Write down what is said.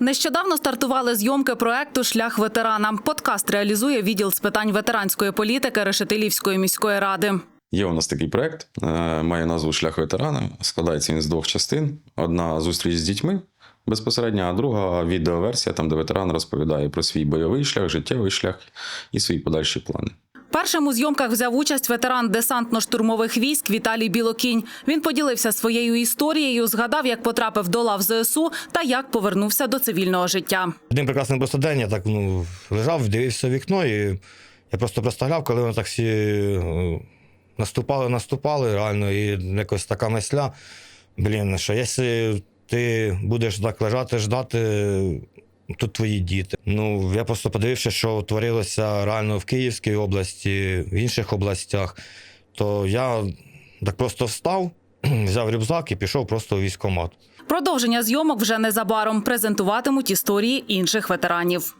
Нещодавно стартували зйомки проекту Шлях ветерана. Подкаст реалізує відділ з питань ветеранської політики Решетилівської міської ради. Є у нас такий проект, е, має назву Шлях ветерана. Складається він з двох частин: одна зустріч з дітьми безпосередньо, а друга відеоверсія, там, де ветеран розповідає про свій бойовий шлях, життєвий шлях і свої подальші плани. Першим у зйомках взяв участь ветеран десантно-штурмових військ Віталій Білокінь. Він поділився своєю історією, згадав, як потрапив до лав ЗСУ та як повернувся до цивільного життя. Один прекрасний просто день я так ну, лежав, дивився вікно, і я просто представляв, коли вони так всі е, наступали, наступали, реально, і якось така мисля. Блін, що якщо ти будеш так лежати, ждати, тут твої діти. Ну, я просто подивився, що творилося реально в Київській області, в інших областях, то я так просто встав, взяв рюкзак і пішов просто у військкомат. Продовження зйомок вже незабаром презентуватимуть історії інших ветеранів.